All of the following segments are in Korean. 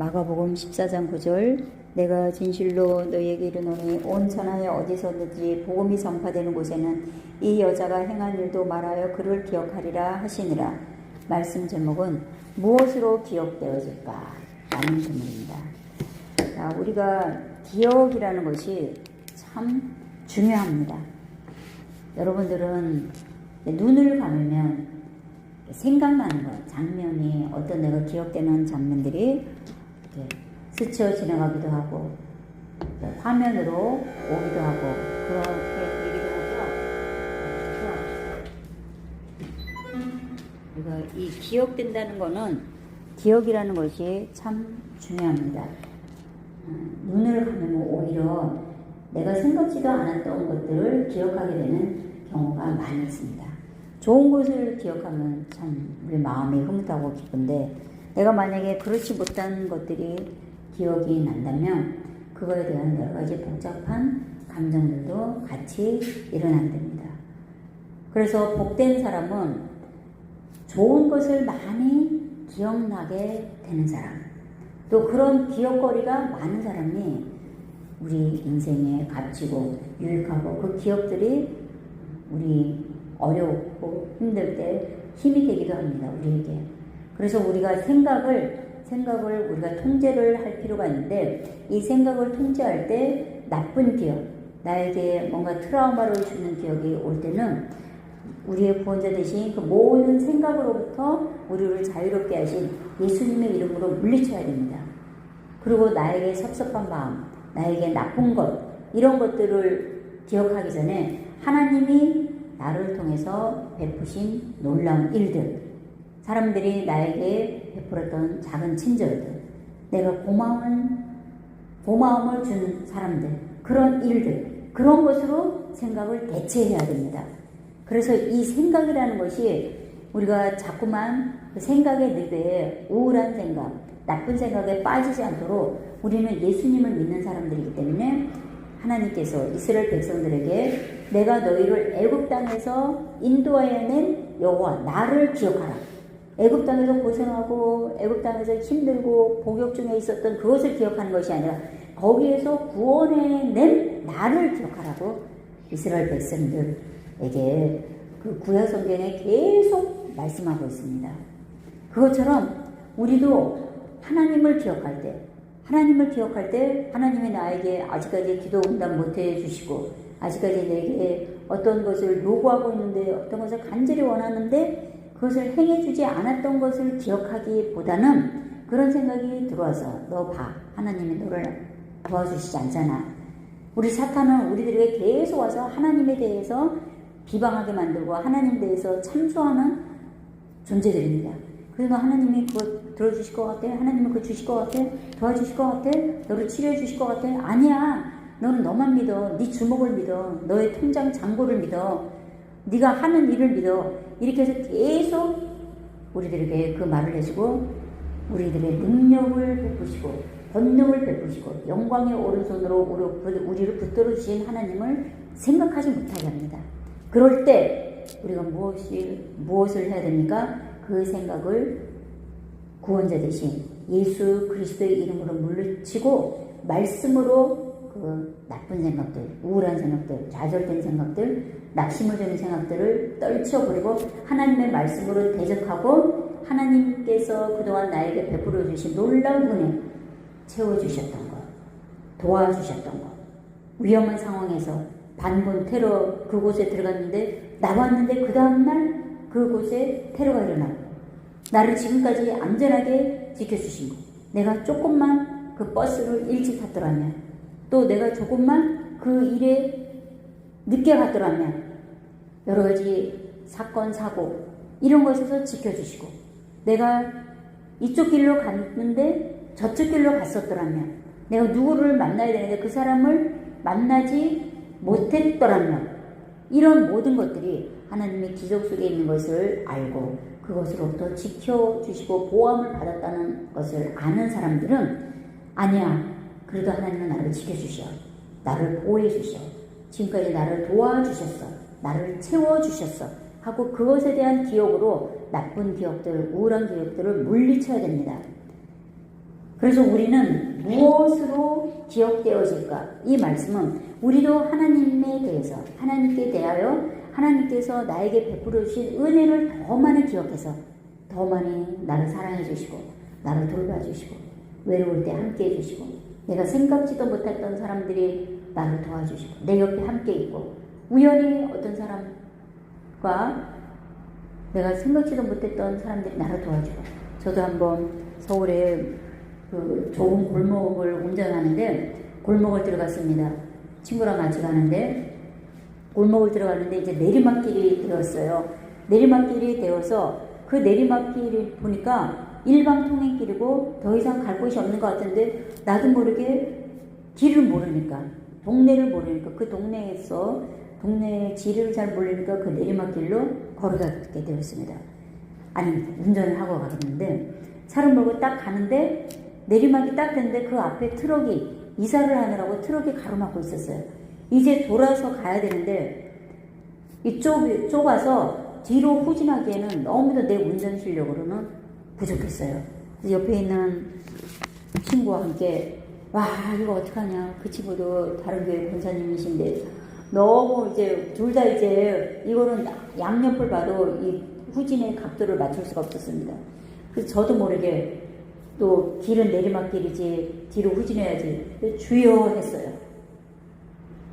마가복음 14장 9절 내가 진실로 너희에게 이르노니 온 천하에 어디서든지 복음이 전파되는 곳에는 이 여자가 행한 일도 말하여 그를 기억하리라 하시니라. 말씀 제목은 무엇으로 기억되어질까? 라는 질문입니다. 자, 우리가 기억이라는 것이 참 중요합니다. 여러분들은 눈을 감으면 생각나는 것, 장면이 어떤 내가 기억되는 장면들이 이렇게 스쳐 지나가기도 하고 화면으로 오기도 하고 그렇게 되기도 하죠. 그래서 이 기억된다는 거는 기억이라는 것이 참 중요합니다. 음, 눈을 감으면 오히려 내가 생각지도 않았던 것들을 기억하게 되는 경우가 많이 있습니다. 좋은 것을 기억하면 참 우리 마음이 흐뭇하고 기쁜데 내가 만약에 그렇지 못한 것들이 기억이 난다면 그거에 대한 여러 가지 복잡한 감정들도 같이 일어난답니다. 그래서 복된 사람은 좋은 것을 많이 기억나게 되는 사람, 또 그런 기억거리가 많은 사람이 우리 인생에 값지고 유익하고 그 기억들이 우리 어렵고 힘들 때 힘이 되기도 합니다. 우리에게. 그래서 우리가 생각을 생각을 우리가 통제를 할 필요가 있는데 이 생각을 통제할 때 나쁜 기억, 나에게 뭔가 트라우마를 주는 기억이 올 때는 우리의 구원자 대신 그 모든 생각으로부터 우리를 자유롭게 하신 예수님의 이름으로 물리쳐야 됩니다. 그리고 나에게 섭섭한 마음, 나에게 나쁜 것, 이런 것들을 기억하기 전에 하나님이 나를 통해서 베푸신 놀라운 일들, 사람들이 나에게 베풀었던 작은 친절들, 내가 고마운, 고마움을 준 사람들, 그런 일들, 그런 것으로 생각을 대체해야 됩니다. 그래서 이 생각이라는 것이 우리가 자꾸만 그 생각의 늪에 우울한 생각, 나쁜 생각에 빠지지 않도록 우리는 예수님을 믿는 사람들이기 때문에 하나님께서 이스라엘 백성들에게 내가 너희를 애굽 땅에서 인도하여 낸 여호와 나를 기억하라. 애굽 땅에서 고생하고 애굽 땅에서 힘들고 복역 중에 있었던 그것을 기억하는 것이 아니라 거기에서 구원해낸 나를 기억하라고 이스라엘 백성들에게 그 구약 성경에 계속 말씀하고 있습니다. 그것처럼 우리도 하나님을 기억할 때 하나님을 기억할 때 하나님이 나에게 아직까지 기도 응답 못 해 주시고 아직까지 내게 어떤 것을 요구하고 있는데 어떤 것을 간절히 원하는데 그것을 행해주지 않았던 것을 기억하기보다는 그런 생각이 들어와서 너 봐. 하나님이 너를 도와주시지 않잖아. 우리 사탄은 우리들에게 계속 와서 하나님에 대해서 비방하게 만들고 하나님에 대해서 참소하는 존재들입니다. 그래서 하나님이 그거 들어주실 것 같아? 하나님은 그거 주실 것 같아? 도와주실 것 같아? 너를 치료해 주실 것 같아? 아니야. 너는 너만 믿어. 네 주먹을 믿어. 너의 통장 잔고를 믿어. 네가 하는 일을 믿어. 이렇게 해서 계속 우리들에게 그 말을 해주고 우리들의 능력을 베푸시고 권능을 베푸시고 영광의 오른손으로 우리를 붙들어 주신 하나님을 생각하지 못하게 합니다. 그럴 때 우리가 무엇이 무엇을 해야 됩니까? 그 생각을 구원자 대신 예수 그리스도의 이름으로 물리치고 말씀으로 그 나쁜 생각들, 우울한 생각들, 좌절된 생각들, 낙심을 주는 생각들을 떨쳐버리고 하나님의 말씀으로 대적하고 하나님께서 그동안 나에게 베풀어 주신 놀라운 은혜 채워주셨던 것, 도와주셨던 것, 위험한 상황에서 반군 테러 그곳에 들어갔는데 나왔는데 그 다음날 그곳에 테러가 일어나고 나를 지금까지 안전하게 지켜주신 것. 내가 조금만 그 버스를 일찍 탔더라면 또 내가 조금만 그 일에 늦게 갔더라면 여러 가지 사건 사고 이런 것에서 지켜주시고 내가 이쪽 길로 갔는데 저쪽 길로 갔었더라면 내가 누구를 만나야 되는데 그 사람을 만나지 못했더라면 이런 모든 것들이 하나님의 기적 속에 있는 것을 알고 그것으로부터 지켜주시고 보호함을 받았다는 것을 아는 사람들은 아니야. 그래도 하나님은 나를 지켜주셔. 나를 보호해 주셔. 지금까지 나를 도와주셨어. 나를 채워주셨어. 하고 그것에 대한 기억으로 나쁜 기억들, 우울한 기억들을 물리쳐야 됩니다. 그래서 우리는 무엇으로 기억되어질까? 이 말씀은 우리도 하나님에 대해서 하나님께 대하여 하나님께서 나에게 베풀어 주신 은혜를 더 많이 기억해서 더 많이 나를 사랑해 주시고 나를 돌봐 주시고 외로울 때 함께 해 주시고 내가 생각지도 못했던 사람들이 나를 도와주시고 내 옆에 함께 있고 우연히 어떤 사람과 내가 생각지도 못했던 사람들이 나를 도와주고 저도 한번 서울에 그 좋은 골목을 운전하는데 골목을 들어갔습니다. 친구랑 같이 가는데 골목을 들어갔는데 이제 내리막길이 되었어요. 내리막길이 되어서 그 내리막길이 보니까 일방 통행길이고 더 이상 갈 곳이 없는 것 같은데 나도 모르게 길을 모르니까 동네를 모르니까 그 동네에서 동네 지리를 잘 모르니까 그 내리막길로 걸어가게 되었습니다. 아니 운전을 하고 가겠는데 차를 몰고 딱 가는데 내리막이 딱 됐는데 그 앞에 트럭이 이사를 하느라고 트럭이 가로막고 있었어요. 이제 돌아서 가야 되는데 이쪽 좁아서 뒤로 후진하기에는 너무도 내 운전 실력으로는 부족했어요. 옆에 있는 친구와 함께 와 이거 어떡하냐 그 친구도 다른 교회 권사님이신데 너무 이제 둘 다 이제 이거는 양옆을 봐도 이 후진의 각도를 맞출 수가 없었습니다. 그래서 저도 모르게 또 길은 내리막길이지 뒤로 후진해야지 주여 했어요.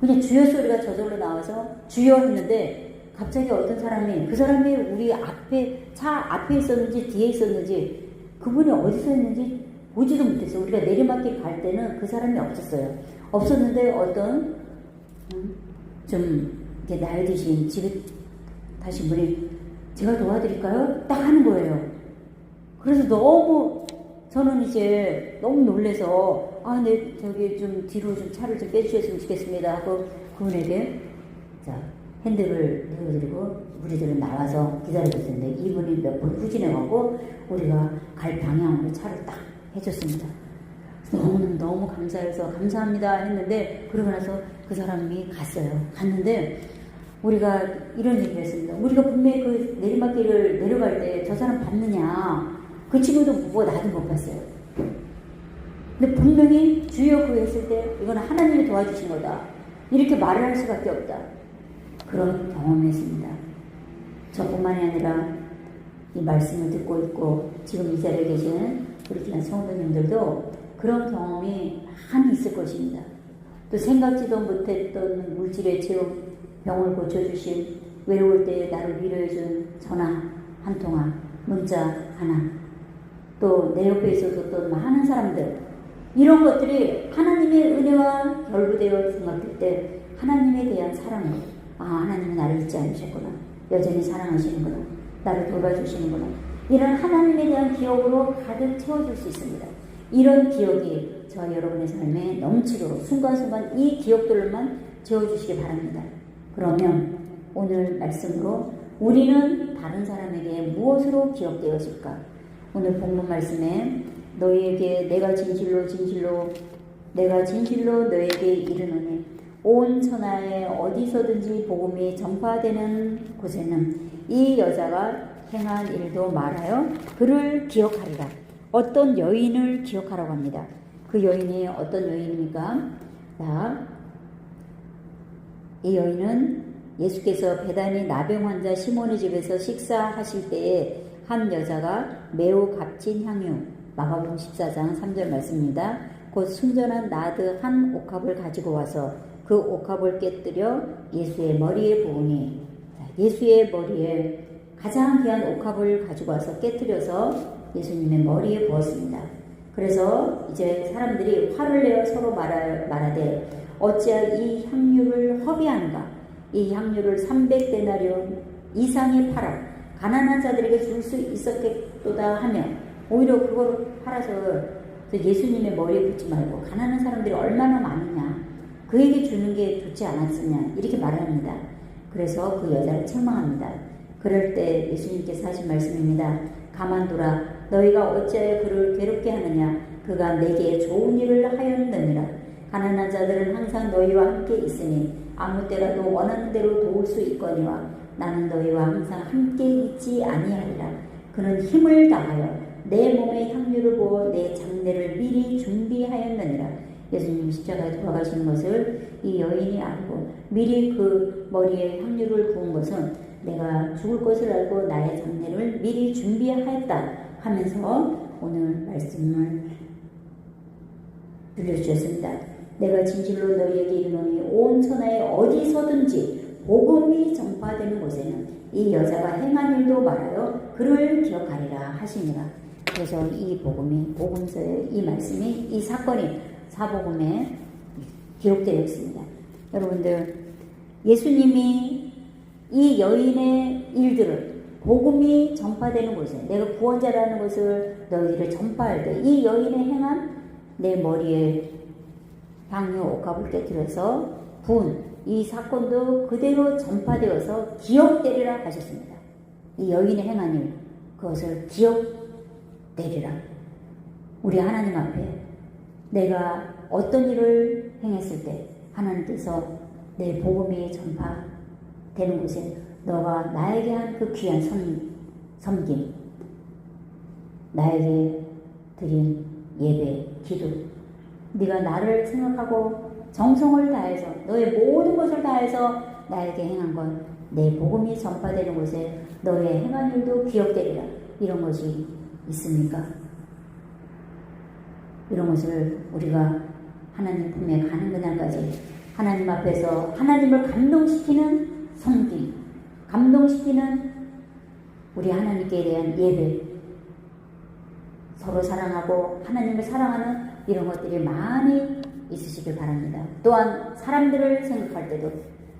그냥 주여 소리가 저절로 나와서 주여 했는데 갑자기 어떤 사람이 그 사람이 우리 앞에 차 앞에 있었는지 뒤에 있었는지 그분이 어디서 있는지 보지도 못했어요. 우리가 내리막길 갈 때는 그 사람이 없었어요. 없었는데 어떤 음, 좀 이렇게 나이 드신 지긋 다신 분이 제가 도와드릴까요? 딱 하는 거예요. 그래서 너무 저는 이제 너무 놀래서 아, 네, 저기 좀 뒤로 좀 차를 좀 빼주셨으면 좋겠습니다 하고 그분에게 자 핸들을 내어드리고 우리들은 나와서 기다려줬는데 이분이 몇 번 후진해갖고 우리가 갈 방향으로 차를 딱 해줬습니다. 너무 너무 감사해서 감사합니다 했는데 그러고 나서 그 사람이 갔어요. 갔는데 우리가 이런 얘기를 했습니다. 우리가 분명히 그 내리막길을 내려갈 때 저 사람 봤느냐 그 친구도 못 보고 나도 못 봤어요. 근데 분명히 주여 그 했을 때 이건 하나님이 도와주신 거다. 이렇게 말을 할 수밖에 없다. 그런 경험을 했습니다. 저뿐만이 아니라 이 말씀을 듣고 있고 지금 이 자리에 계시는 우리 귀한 성도님들도 그런 경험이 많이 있을 것입니다. 또 생각지도 못했던 물질의 체험, 병을 고쳐주신 외로울 때 나를 위로해준 전화 한 통화, 문자 하나, 또 내 옆에 있어서 또 많은 사람들, 이런 것들이 하나님의 은혜와 결부되어 생각될 때 하나님에 대한 사랑을, 아, 하나님은 나를 잊지 않으셨구나. 여전히 사랑하시는구나. 나를 돌봐주시는구나. 이런 하나님에 대한 기억으로 가득 채워줄 수 있습니다. 이런 기억이 저 여러분의 삶에 넘치도록 순간순간 이 기억들만 채워주시기 바랍니다. 그러면 오늘 말씀으로 우리는 다른 사람에게 무엇으로 기억되어질까? 오늘 본문 말씀에 너희에게 내가 진실로 진실로 내가 진실로 너에게 이르노니 온 천하에 어디서든지 복음이 전파되는 곳에는 이 여자가 행한 일도 말하여 그를 기억하리라. 어떤 여인을 기억하라고 합니다. 그 여인이 어떤 여인입니까? 자, 이 여인은 예수께서 배단이 나병 환자 시몬의 집에서 식사하실 때에 한 여자가 매우 값진 향유, 마가복음 14장 3절 말씀입니다. 곧 순전한 나드 한 옥합을 가지고 와서 그 옥합을 깨뜨려 예수의 머리에 부으니 예수의 머리에 가장 귀한 옥합을 가지고 와서 깨뜨려서 예수님의 머리에 부었습니다. 그래서 이제 사람들이 화를 내어 서로 말하, 말하되 어찌할 이 향유를 허비하는가 이 향유를 300데나리온 이상에 팔아 가난한 자들에게 줄 수 있었겠도다 하며 오히려 그걸 팔아서 예수님의 머리에 붙지 말고 가난한 사람들이 얼마나 많으냐 그에게 주는 게 좋지 않았느냐 이렇게 말합니다. 그래서 그 여자를 책망합니다. 그럴 때 예수님께서 하신 말씀입니다. 가만두라 너희가 어찌하여 그를 괴롭게 하느냐 그가 내게 좋은 일을 하였느니라 가난한 자들은 항상 너희와 함께 있으니 아무 때라도 원하는 대로 도울 수 있거니와 나는 너희와 항상 함께 있지 아니하리라 그는 힘을 다하여 내 몸에 향유를 부어 내 장례를 미리 준비하였느니라. 예수님이 십자가에 돌아가시는 것을 이 여인이 알고 미리 그 머리에 향유를 부은 것은 내가 죽을 것을 알고 나의 장례를 미리 준비하였다 하면서 오늘 말씀을 들려주셨습니다. 내가 진실로 너희에게 이르노니 온 천하에 어디서든지 복음이 전파되는 곳에는 이 여자가 행한 일도 말하여 그를 기억하리라 하시니라. 그래서 이 복음이 복음서의 이 말씀이 이 사건이 사복음에 기록되어 있습니다. 여러분들 예수님이 이 여인의 일들을 복음이 전파되는 곳에 내가 구원자라는 것을 너희를 전파할 때 이 여인의 행한 내 머리에 향유 옥합을 깨뜨려서 부은 이 사건도 그대로 전파되어서 기억되리라 하셨습니다. 이 여인의 행한 일 그것을 기억되리라. 우리 하나님 앞에 내가 어떤 일을 행했을 때 하나님께서 내 복음이 전파 되는 곳에 너가 나에게 한 그 귀한 섬, 섬김 나에게 드린 예배, 기도 네가 나를 생각하고 정성을 다해서 너의 모든 것을 다해서 나에게 행한 건내 복음이 전파되는 곳에 너의 행한 일도 기억되리라 이런 것이 있습니까? 이런 것을 우리가 하나님 품에 가는 그날까지 하나님 앞에서 하나님을 감동시키는 섬김, 감동시키는 우리 하나님께 대한 예배, 서로 사랑하고 하나님을 사랑하는 이런 것들이 많이 있으시길 바랍니다. 또한 사람들을 생각할 때도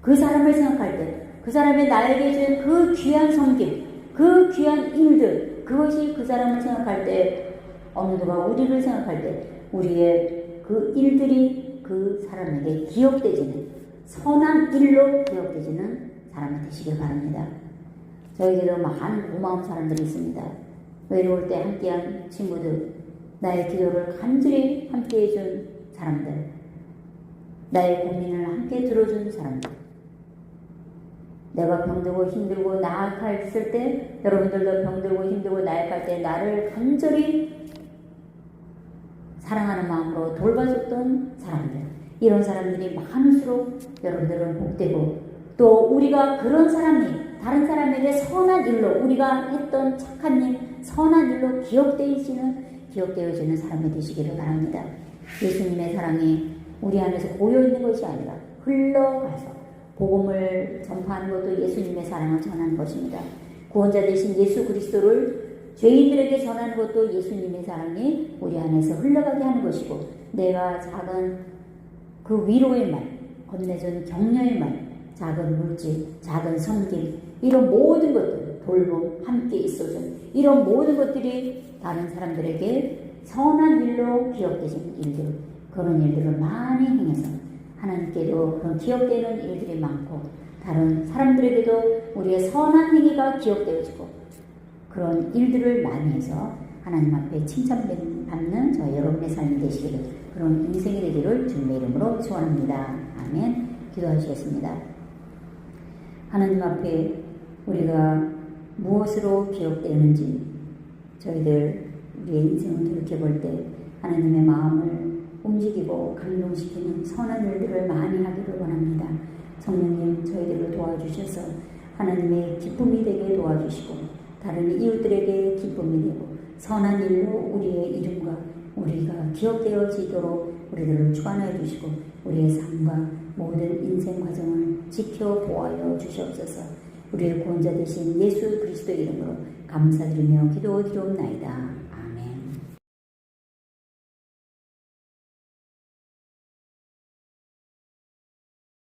그 사람을 생각할 때 그 사람이 나에게 준 그 귀한 섬김, 그 귀한 일들 그것이 그 사람을 생각할 때 어느 누가 우리를 생각할 때 우리의 그 일들이 그 사람에게 기억되지는 선한 일로 기억되지는 사람이 되시길 바랍니다. 저에게도 많은 고마운 사람들이 있습니다. 외로울 때 함께한 친구들, 나의 기도를 간절히 함께 해 준 사람들, 나의 고민을 함께 들어준 사람들, 내가 병들고 힘들고 나약했을 때, 여러분들도 병들고 힘들고 나약할 때 나를 간절히 사랑하는 마음으로 돌봐줬던 사람들, 이런 사람들이 많을수록 여러분들은 복되고, 또 우리가 그런 사람이 다른 사람에게 선한 일로 우리가 했던 착한 일, 선한 일로 기억되어지는 기억되어지는 사람이 되시기를 바랍니다. 예수님의 사랑이 우리 안에서 고여 있는 것이 아니라 흘러가서 복음을 전파하는 것도 예수님의 사랑을 전하는 것입니다. 구원자 되신 예수 그리스도를 죄인들에게 전하는 것도 예수님의 사랑이 우리 안에서 흘러가게 하는 것이고 내가 작은 그 위로의 말, 건네준 격려의 말, 작은 물질, 작은 섬김 이런 모든 것들 돌봄 함께 있어준 이런 모든 것들이 다른 사람들에게 선한 일로 기억되는 일들 그런 일들을 많이 행해서 하나님께도 그런 기억되는 일들이 많고 다른 사람들에게도 우리의 선한 행위가 기억되어지고 그런 일들을 많이 해서 하나님 앞에 칭찬받는 저 여러분의 삶이 되시기를 그런 인생이 되기를 주님의 이름으로 소원합니다. 아멘. 기도하시겠습니다. 하나님 앞에 우리가 무엇으로 기억되는지 저희들 우리의 인생을 돌이켜볼 때 하나님의 마음을 움직이고 감동시키는 선한 일들을 많이 하기를 원합니다. 성령님 저희들을 도와주셔서 하나님의 기쁨이 되게 도와주시고 다른 이웃들에게 기쁨이 되고 선한 일로 우리의 이름과 우리가 기억되어지도록 우리들을 주관하여 주시고 우리의 삶과 모든 인생 과정을 지켜 보아여 주시옵소서. 우리의 구원자 되신 예수 그리스도 이름으로 감사드리며 기도 드리옵나이다.